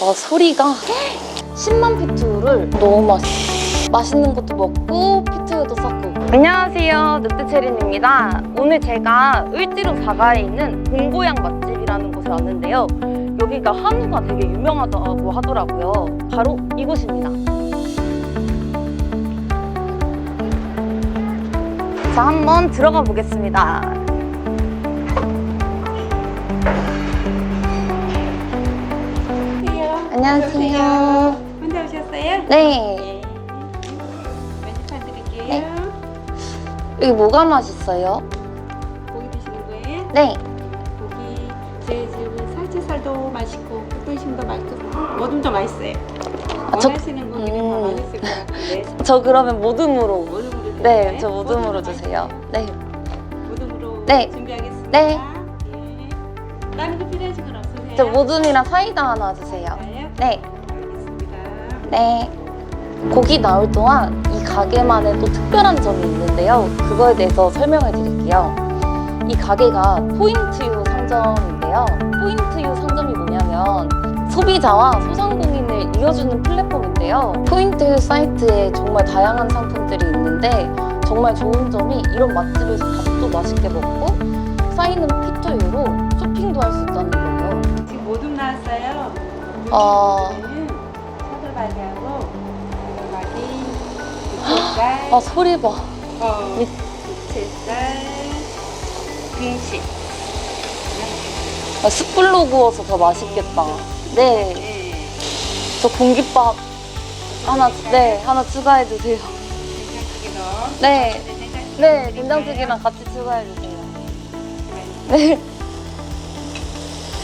와 소리가 10만 피투를 너무 맛있어 맛있는 것도 먹고 피투도 쌓고. 안녕하세요. 늑대체린입니다. 오늘 제가 을지로 사가에 있는 봉고양 맛집이라는 곳에 왔는데요. 여기가 한우가 되게 유명하다고 하더라고요. 바로 이곳입니다. 자 한번 들어가 보겠습니다 안녕하세요 혼자 오셨어요? 네 메뉴판 드릴게요. 네. 여기 뭐가 맛있어요? 고기 드시는 거예요? 네 고기 제 지금 살치살도 맛있고 흑도심도 맛있고 뭐든지 맛있어요. 아, 저- 원하시는 고기는 음. 다 맛있을 것 같은데. 저 그러면 모듬으로 모듬으로 네, 드릴까요? 저 모듬으로 주세요. 네. 모듬으로 네. 준비하겠습니다. 네. 예. 다른 거 필요하신 건? 저 모듬이랑 사이다 하나 주세요. 네, 알겠습니다. 네. 고기 나올 동안 이 가게만의 또 특별한 점이 있는데요. 그거에 대해서 설명을 드릴게요. 이 가게가 포인트유 상점인데요. 포인트유 상점이 뭐냐면 소비자와 소상공인을 이어주는 플랫폼인데요. 포인트유 사이트에 정말 다양한 상품들이 있는데 정말 좋은 점이 이런 맛집에서 밥도 맛있게 먹고 쌓이는 피투유로 쇼핑도 할 수 있다는 거예요. 나왔어요. 어. 사돌박이하고 사돌박이, 육칠살, 아 소리 봐. 어, 미- 등심. 아, 숯불로 구워서 더 맛있겠다. 네, 네. 저 공깃밥 하나, 네, 하나 추가해 주세요. 된장찌개 넣어. 네, 된장찌개 네? 된장찌개랑 같이 추가해 주세요. 네.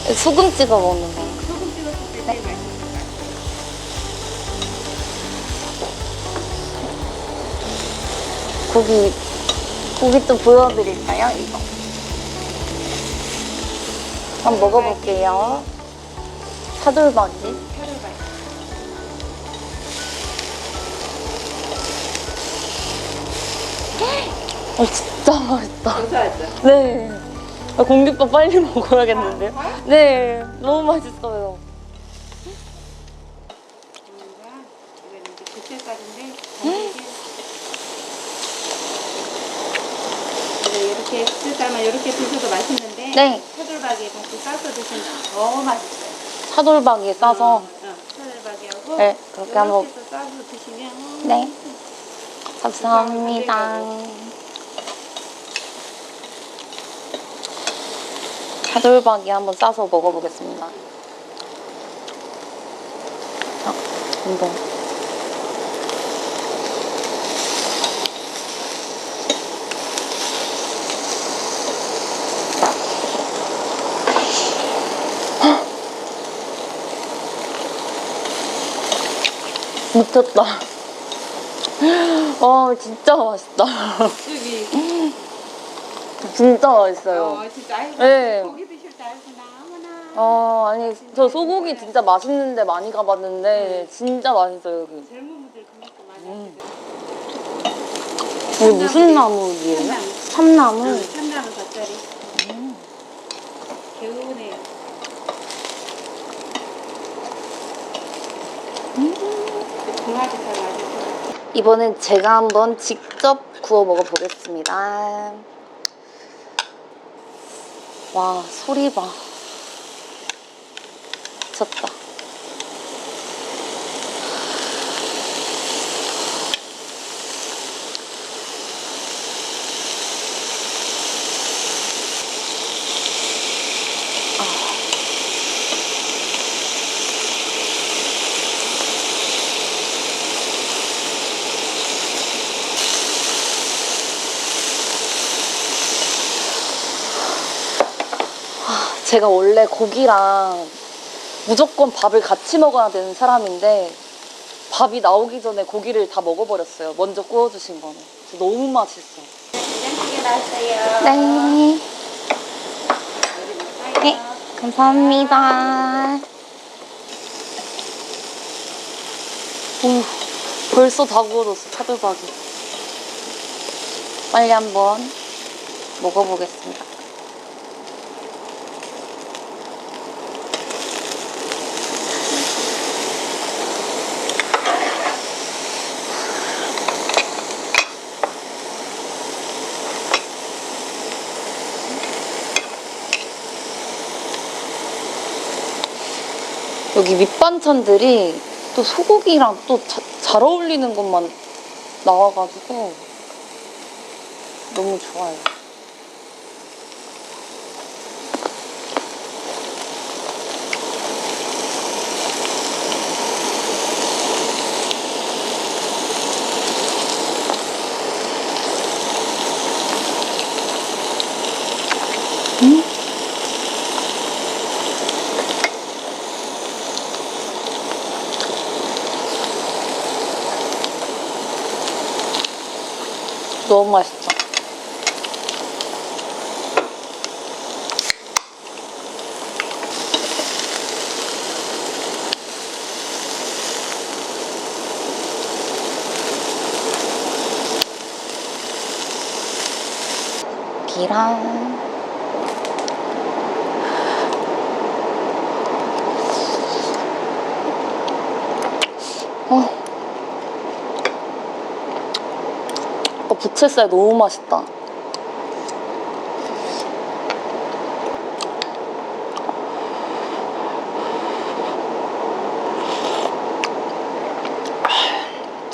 네. 소금 찍어 먹는 거. 소금 찍었을 때 제일 맛있을 것 같아요. 고기, 고기 좀 보여드릴까요? 이거. 한번 먹어볼게요. 사돌박이. 어, 진짜 맛있다. 고소하죠? 네. 아, 공깃밥 빨리 먹어야겠는데요? 아, 네, 너무 맛있어요. 이렇게 드셔도 맛있는데 네. 차돌박이에 같이 싸서 드시면 더 맛있어요. 차돌박이에 싸서. 어, 차돌박이하고 네, 그렇게 한번. 싸서 드시면 네. 감사합니다. 차돌박이 한번 싸서 먹어보겠습니다. 아, 한번. 미쳤다. 와, 진짜 맛있다. 여기 진짜 맛있어요. 어 진짜 아이고 네. 고기 드실 때 알구나 어머나 어, 아니, 저 소고기 진짜 맛있는데 많이 가봤는데, 진짜 맛있어요, 여기. 젊은 분들 그만큼 많이 음. 이게 무슨 나무이에요? 참나무. 응, 참나무 겉절이 음. 개운해요 이번엔 제가 한번 직접 구워 먹어보겠습니다. 와, 소리 봐. 미쳤다. 제가 원래 고기랑 무조건 밥을 같이 먹어야 되는 사람인데 밥이 나오기 전에 고기를 다 먹어버렸어요. 먼저 구워주신 거는. 너무 맛있어. 된장찌개 나왔어요 네. 네. 감사합니다. 오, 벌써 다 구워졌어, 차돌박이. 빨리 한번 먹어보겠습니다. 여기 밑반찬들이 또 소고기랑 또 잘 어울리는 것만 나와가지고 너무 좋아요. 음? 너무 맛있어. 기랑 어. 어, 부채살 너무 맛있다.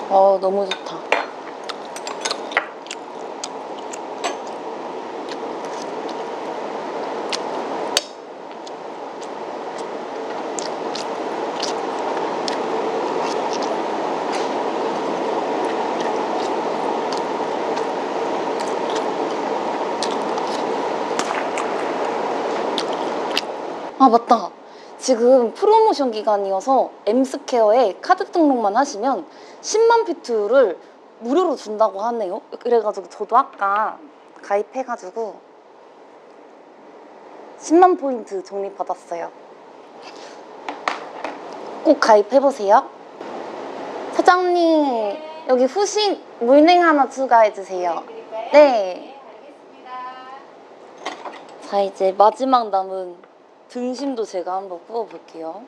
아, 너무 좋다. 아, 맞다. 지금 프로모션 기간이어서 엠스케어에 카드 등록만 하시면 10만 피트를 무료로 준다고 하네요. 그래가지고 저도 아까 가입해가지고 10만 포인트 적립받았어요. 꼭 가입해보세요. 사장님, 여기 후식 물냉 하나 추가해주세요. 네. 자, 이제 마지막 남은 등심도 제가 한번 구워볼게요.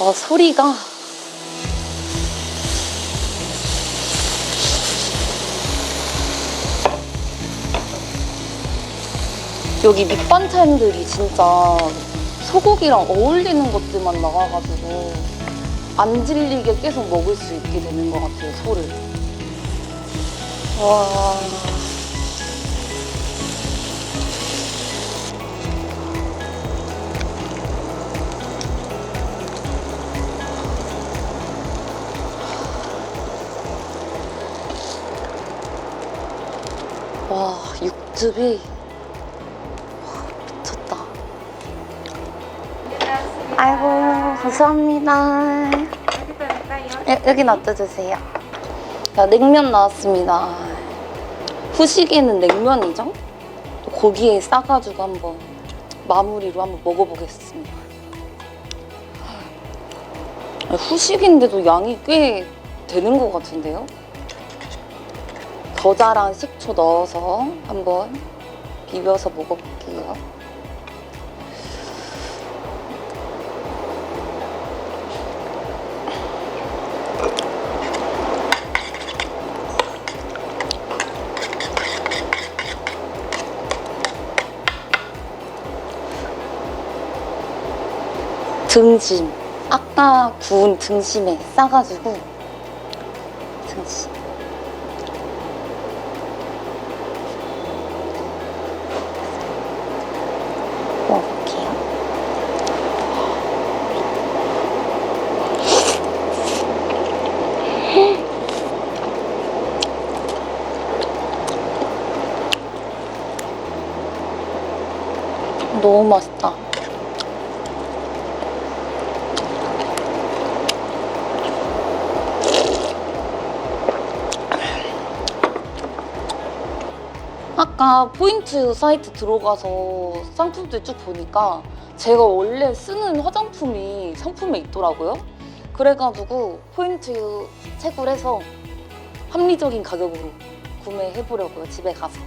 와, 소리가. 여기 밑반찬들이 진짜 소고기랑 어울리는 것들만 나와가지고 안 질리게 계속 먹을 수 있게 되는 것 같아요, 소를. 와. 와, 와, 미쳤다. 아이고, 감사합니다. 여기 놔둬주세요. 자, 냉면 나왔습니다. 후식에는 냉면이죠? 또 고기에 싸가지고 한번 마무리로 한번 먹어보겠습니다. 아, 후식인데도 양이 꽤 되는 것 같은데요? 겨자랑 식초 넣어서 한번 비벼서 먹어볼게요. 등심. 아까 구운 등심에 싸가지고 아까 포인트 사이트 들어가서 상품들 쭉 보니까 제가 원래 쓰는 화장품이 상품에 있더라고요. 그래가지고 포인트 채굴 해서 합리적인 가격으로 구매해보려고요, 집에 가서.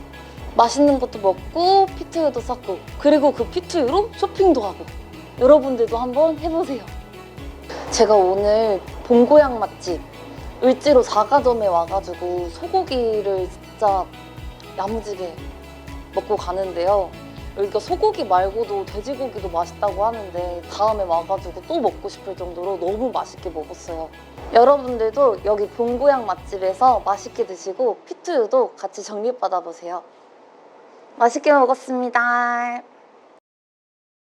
맛있는 것도 먹고 피트유도 샀고 그리고 그 피트유로 쇼핑도 하고 여러분들도 한번 해보세요. 제가 오늘 본고향 맛집 을지로 자가점에 와가지고 소고기를 진짜 야무지게 먹고 가는데요. 여기가 소고기 말고도 돼지고기도 맛있다고 하는데 다음에 와가지고 또 먹고 싶을 정도로 너무 맛있게 먹었어요. 여러분들도 여기 본고향 맛집에서 맛있게 드시고 피투유도 같이 정립받아 보세요. 맛있게 먹었습니다.